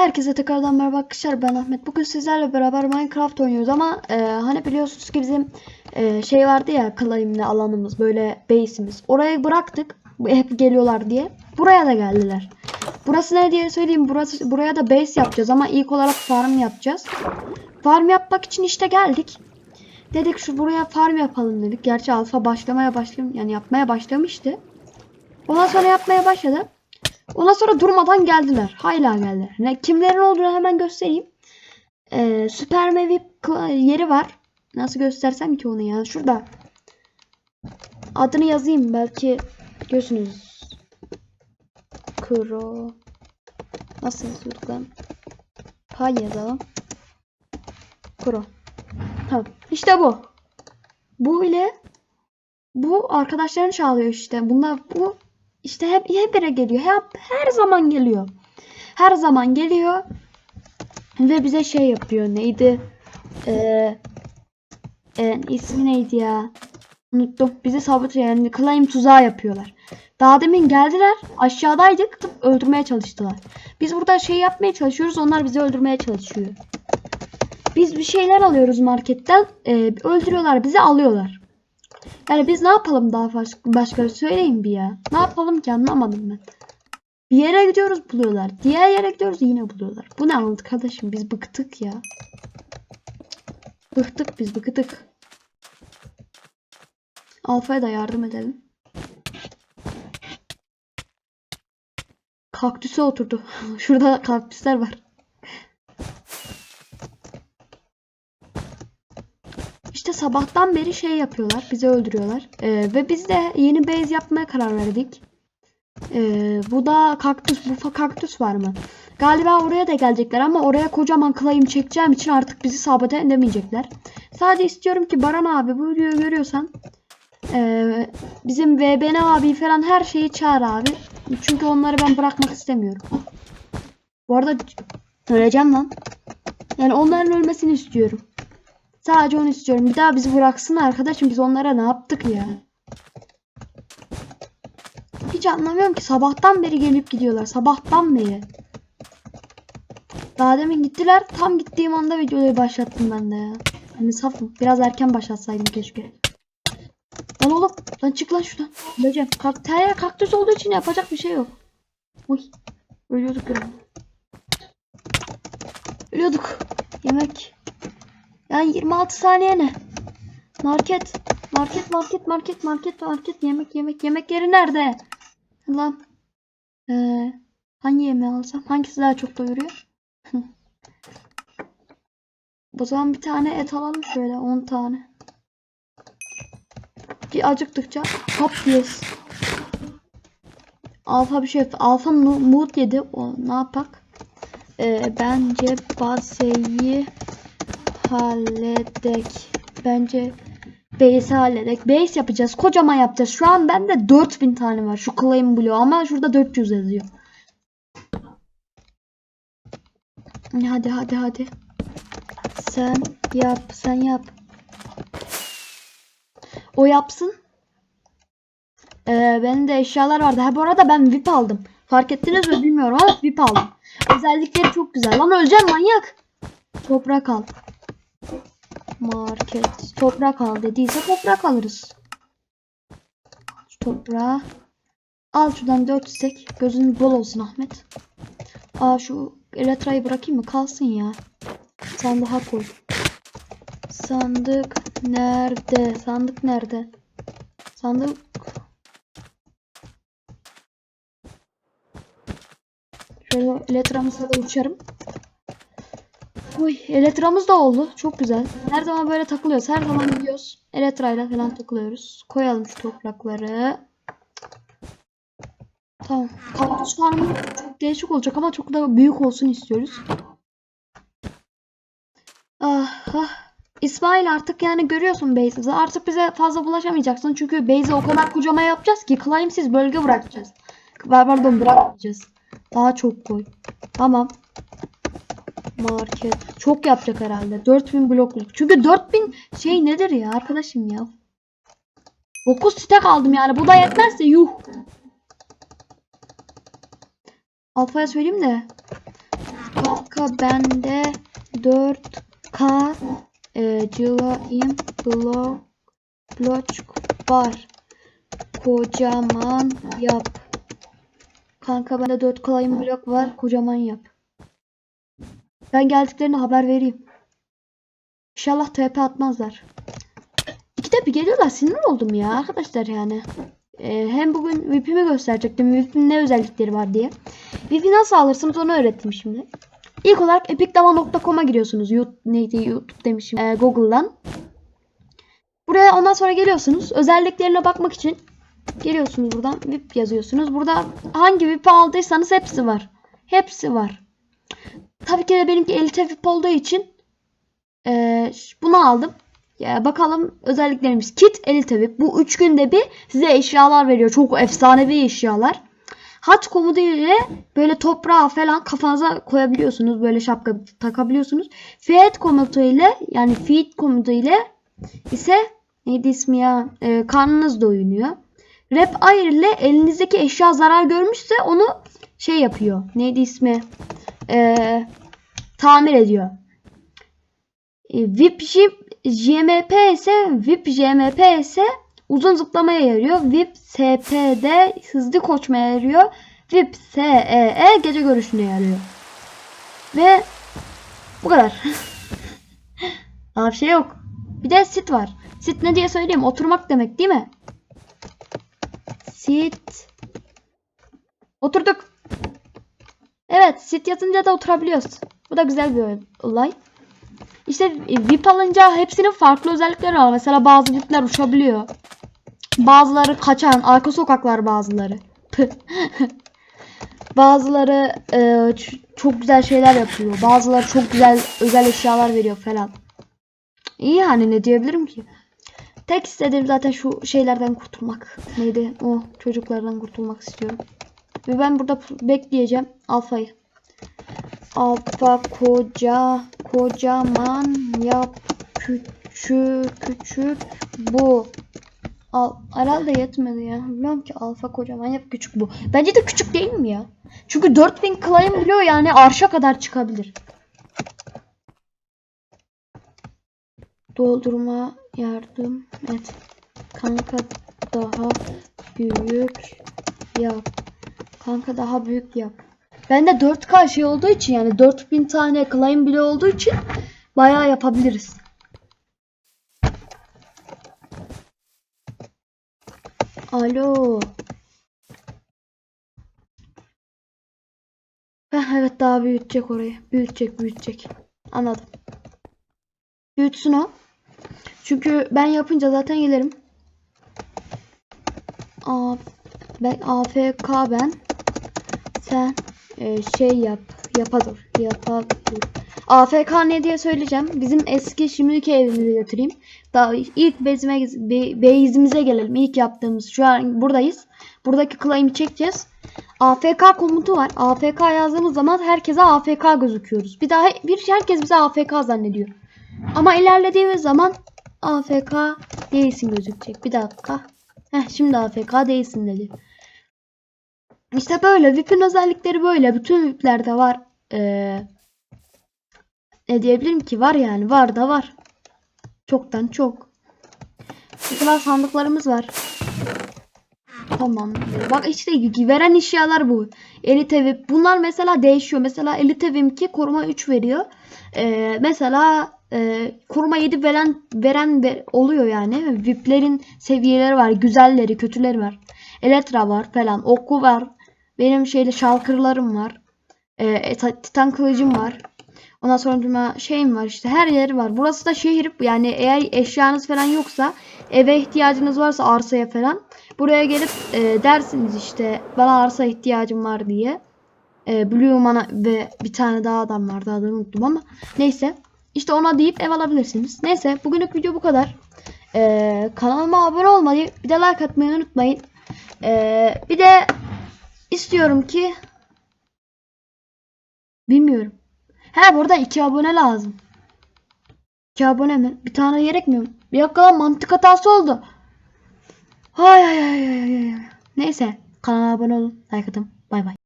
Herkese tekrardan merhaba arkadaşlar ben Ahmet. Bugün sizlerle beraber Minecraft oynuyoruz ama e, hani biliyorsunuz ki bizim e, şey vardı ya claim'li alanımız böyle base'imiz. Orayı bıraktık hep geliyorlar diye. Buraya da geldiler. Burası ne diye söyleyeyim. Burası buraya da base yapacağız ama ilk olarak farm yapacağız. Farm yapmak için işte geldik. Dedik şu buraya farm yapalım dedik. Gerçi alfa başlamaya başlam yani yapmaya başlamıştı. Ondan sonra yapmaya başladı. Ondan sonra durmadan geldiler. Hala geldiler. Ne, kimlerin olduğunu hemen göstereyim. Ee, Süper kla- yeri var. Nasıl göstersem ki onu ya. Şurada. Adını yazayım. Belki biliyorsunuz. Kuro. Nasıl yazıyorduk lan? Pay yazalım. Kuro. Tamam. İşte bu. Bu ile bu arkadaşlarını çağırıyor işte. Bunlar bu işte hep hep bire geliyor. Hep her zaman geliyor. Her zaman geliyor ve bize şey yapıyor. Neydi? Ee, e, ismi neydi ya? Unuttum. Bizi sabote yani claim tuzağı yapıyorlar. Daha demin geldiler. Aşağıdaydık. Öldürmeye çalıştılar. Biz burada şey yapmaya çalışıyoruz. Onlar bizi öldürmeye çalışıyor. Biz bir şeyler alıyoruz marketten. ee, öldürüyorlar bizi alıyorlar. Yani biz ne yapalım daha baş- başka söyleyin bir ya. Ne yapalım ki anlamadım ben. Bir yere gidiyoruz buluyorlar. Diğer yere gidiyoruz yine buluyorlar. Bu ne arkadaşım biz bıktık ya. Bıktık biz bıktık. Alfa'ya da yardım edelim. Kaktüse oturdu. Şurada kaktüsler var. İşte sabahtan beri şey yapıyorlar. Bizi öldürüyorlar. Ee, ve biz de yeni base yapmaya karar verdik. Ee, bu da kaktüs. Bu kaktüs var mı? Galiba oraya da gelecekler ama oraya kocaman claim çekeceğim için artık bizi sabote edemeyecekler. Sadece istiyorum ki Baran abi bu videoyu görüyorsan ee, bizim VBN abi falan her şeyi çağır abi. Çünkü onları ben bırakmak istemiyorum. Bu arada öleceğim lan. Yani onların ölmesini istiyorum. Sadece onu istiyorum. Bir daha bizi bıraksın arkadaşım. Biz onlara ne yaptık ya? Hiç anlamıyorum ki. Sabahtan beri gelip gidiyorlar. Sabahtan beri. Daha demin gittiler. Tam gittiğim anda videoyu başlattım ben de ya. Hani safım. Biraz erken başlatsaydım keşke. Lan oğlum. Lan çık lan şuradan. Öleceğim. Kalk, yer kaktüs olduğu için yapacak bir şey yok. Uy. Ölüyorduk ya. Ölüyorduk. Yemek. Yani 26 saniye ne? Market. Market, market, market, market, market. Yemek, yemek, yemek yeri nerede? Lan. Ee, hangi yemeği alsam? Hangisi daha çok doyuruyor? o zaman bir tane et alalım şöyle 10 tane. Bir acıktıkça hop yes. Alfa bir şey yaptı. Alfa mood yedi. O ne yapak? Ee, bence baseyi halledek. Bence base halledek. Base yapacağız. Kocaman yapacağız. Şu an bende 4000 tane var. Şu claim blue ama şurada 400 yazıyor. Hadi hadi hadi. Sen yap. Sen yap. O yapsın. Ee, benim de eşyalar vardı. Ha bu arada ben VIP aldım. Fark ettiniz mi bilmiyorum ama VIP aldım. Özellikleri çok güzel. Lan öleceğim manyak. Toprak al. Market. Toprak al dediyse toprak alırız. Şu toprağı. Al şuradan 4 istek. Gözün bol olsun Ahmet. Aa şu Eletra'yı bırakayım mı? Kalsın ya. Sandığa koy. Sandık nerede? Sandık nerede? Sandık Şöyle Eletra'mızla da uçarım. Oy, Eletra'mız da oldu. Çok güzel. Her zaman böyle takılıyoruz. Her zaman gidiyoruz. Eletra'yla falan takılıyoruz. Koyalım şu toprakları. Tamam. Kaktüs farmı çok değişik olacak ama çok da büyük olsun istiyoruz. Ah, ah. İsmail artık yani görüyorsun base'imizi. Artık bize fazla bulaşamayacaksın. Çünkü base'i o kadar kocaman yapacağız ki claimsiz bölge bırakacağız. Pardon bırakmayacağız. Daha çok koy. Tamam. Market. Çok yapacak herhalde. 4000 blokluk. Çünkü 4000 şey nedir ya arkadaşım ya. 9 stek aldım yani. Bu da yetmezse yuh. Alfa'ya söyleyeyim de. Kanka bende 4K e, Cılayım blok blok var. Kocaman yap. Kanka bende 4 kalayım blok var. Kocaman yap. Ben geldiklerine haber vereyim. İnşallah TP atmazlar. İkide bir geliyorlar. Sinir oldum ya arkadaşlar yani. Ee, hem bugün VIP'imi gösterecektim. VIP'in ne özellikleri var diye. VIP'i nasıl alırsınız onu öğrettim şimdi. İlk olarak epicdava.com'a giriyorsunuz. YouTube, neydi YouTube demişim. Ee, Google'dan. Buraya ondan sonra geliyorsunuz. Özelliklerine bakmak için geliyorsunuz buradan. VIP yazıyorsunuz. Burada hangi VIP'i aldıysanız hepsi var. Hepsi var. Tabii ki de benimki elite VIP olduğu için ee, bunu aldım. Ya bakalım özelliklerimiz. Kit elite VIP. Bu 3 günde bir size eşyalar veriyor. Çok efsanevi eşyalar. Haç komutu ile böyle toprağa falan kafanıza koyabiliyorsunuz. Böyle şapka takabiliyorsunuz. Feed komutu ile yani feed komutu ile ise neydi ismi ya? Ee, karnınız doyunuyor. Rap air ile elinizdeki eşya zarar görmüşse onu şey yapıyor. Neydi ismi? Ee, tamir ediyor. E, VIP JMP ise VIP JMP ise uzun zıplamaya yarıyor. VIP SP'de hızlı koşmaya yarıyor. VIP SEE gece görüşüne yarıyor. Ve bu kadar. Daha bir şey yok. Bir de sit var. Sit ne diye söyleyeyim? Oturmak demek değil mi? Sit. Oturduk. Evet, sit yazınca da oturabiliyoruz. Bu da güzel bir olay. İşte VIP alınca hepsinin farklı özellikleri var. Mesela bazı VIP'ler uçabiliyor. Bazıları kaçan, arka sokaklar bazıları. bazıları e, çok güzel şeyler yapıyor. Bazıları çok güzel özel eşyalar veriyor falan. İyi yani ne diyebilirim ki? Tek istediğim zaten şu şeylerden kurtulmak. Neydi? O çocuklardan kurtulmak istiyorum. Ve ben burada bekleyeceğim alfayı. Alfa koca kocaman yap küçük küçük bu. Al, herhalde yetmedi ya. Bilmiyorum ki alfa kocaman yap küçük bu. Bence de küçük değil mi ya? Çünkü 4000 claim biliyor yani arşa kadar çıkabilir. Doldurma yardım et. Kanka daha büyük yap. Kanka daha büyük yap. Bende 4K şey olduğu için yani 4000 tane claim bile olduğu için bayağı yapabiliriz. Alo. Heh, evet daha büyütecek orayı. Büyütecek büyütecek. Anladım. Büyütsün o. Çünkü ben yapınca zaten gelirim. A ben AFK ben. Sen e, şey yap. Yapadır. Yapadır. AFK ne diye söyleyeceğim. Bizim eski şimdiki evimize götüreyim. Daha ilk bezime, be, base'imize gelelim. İlk yaptığımız şu an buradayız. Buradaki claim'i çekeceğiz. AFK komutu var. AFK yazdığımız zaman herkese AFK gözüküyoruz. Bir daha bir herkes bize AFK zannediyor. Ama ilerlediğimiz zaman AFK değilsin gözükecek. Bir dakika. Heh, şimdi AFK değilsin dedi. İşte böyle. VIP'in özellikleri böyle. Bütün VIP'lerde var. Ee, ne diyebilirim ki? Var yani. Var da var. Çoktan çok. Mesela sandıklarımız var. Tamam. Bak işte veren eşyalar bu. Elite VIP. Bunlar mesela değişiyor. Mesela Elite VIP'ki koruma 3 veriyor. Ee, mesela e, koruma 7 veren veren ver- oluyor yani. VIP'lerin seviyeleri var. Güzelleri, kötüleri var. Elektra var falan. Oku var. Benim şeyle şalkırlarım var. Ee, ta- titan kılıcım var. Ondan sonra şeyim var işte her yeri var. Burası da şehir yani eğer eşyanız falan yoksa eve ihtiyacınız varsa arsaya falan buraya gelip e, dersiniz işte bana arsa ihtiyacım var diye. E, Blue Mana ve bir tane daha adam vardı adını unuttum ama neyse. İşte ona deyip ev alabilirsiniz. Neyse bugünlük video bu kadar. E, kanalıma abone olmayı bir de like atmayı unutmayın. E, bir de istiyorum ki bilmiyorum. He burada iki abone lazım. İki abone mi? Bir tane gerekmiyor? Bir dakika lan, mantık hatası oldu. Hay hay hay hay hay. Neyse kanala abone olun. Like atın. Bay bay.